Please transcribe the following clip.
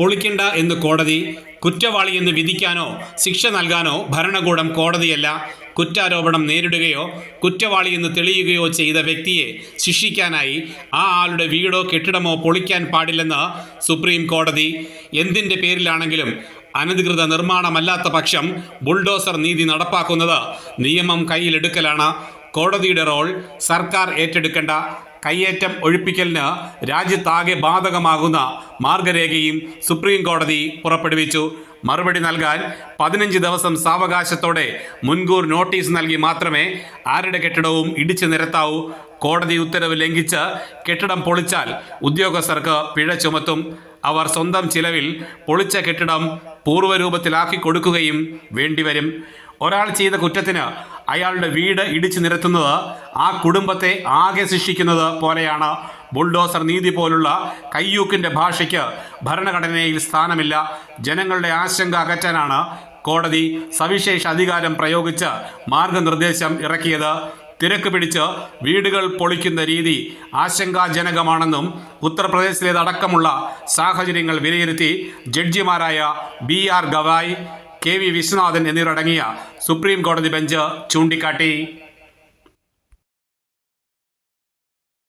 പൊളിക്കണ്ട എന്ന് കോടതി കുറ്റവാളി എന്ന് വിധിക്കാനോ ശിക്ഷ നൽകാനോ ഭരണകൂടം കോടതിയല്ല. കുറ്റാരോപണം നേരിടുകയോ കുറ്റവാളി എന്ന് തെളിയുകയോ ചെയ്ത വ്യക്തിയെ ശിക്ഷിക്കാനായി ആ ആളുടെ വീടോ കെട്ടിടമോ പൊളിക്കാൻ പാടില്ലെന്ന് സുപ്രീം കോടതി. എന്തിന്റെ പേരിലാണെങ്കിലും അനധികൃത നിർമ്മാണമല്ലാത്ത പക്ഷം ബുൾഡോസർ നീതി നടപ്പാക്കുന്നത് നിയമം കയ്യിലെടുക്കലാണ്. കോടതിയുടെ റോൾ സർക്കാർ ഏറ്റെടുക്കേണ്ട കയ്യേറ്റം ഒഴിപ്പിക്കലിന് രാജ്യത്താകെ ബാധകമാകുന്ന മാർഗരേഖയും സുപ്രീം കോടതി പുറപ്പെടുവിച്ചു. മറുപടി നൽകാൻ പതിനഞ്ച് ദിവസം സാവകാശത്തോടെ മുൻകൂർ നോട്ടീസ് നൽകി മാത്രമേ ആരുടെ കെട്ടിടവും ഇടിച്ചു നിരത്താവൂ. കോടതി ഉത്തരവ് ലംഘിച്ച് കെട്ടിടം പൊളിച്ചാൽ ഉദ്യോഗസ്ഥർക്ക് പിഴ ചുമത്തും. അവർ സ്വന്തം ചിലവിൽ പൊളിച്ച കെട്ടിടം പൂർവരൂപത്തിലാക്കി കൊടുക്കുകയും വേണ്ടിവരും. ഒരാൾ ചെയ്ത കുറ്റത്തിന് അയാളുടെ വീട് ഇടിച്ചു നിരത്തുന്നത് ആ കുടുംബത്തെ ആകെ ശിക്ഷിക്കുന്നത് പോലെയാണ് ബുൾഡോസർ നീതി പോലുള്ള കയ്യൂക്കിന്റെ ഭാഷയ്ക്ക് ഭരണഘടനയിൽ സ്ഥാനമില്ല. ജനങ്ങളുടെ ആശങ്ക അകറ്റാനാണ് കോടതി സവിശേഷ അധികാരം പ്രയോഗിച്ച് മാർഗനിർദ്ദേശം ഇറക്കിയത്. തിരക്ക് പിടിച്ച് വീടുകൾ പൊളിക്കുന്ന രീതി ആശങ്കാജനകമാണെന്നും ഉത്തർപ്രദേശിലേതടക്കമുള്ള സാഹചര്യങ്ങൾ വിലയിരുത്തി ജഡ്ജിമാരായ B R Gavai K V Viswanathan എന്നിവരടങ്ങിയ സുപ്രീം കോടതി ബെഞ്ച് ചൂണ്ടിക്കാട്ടി.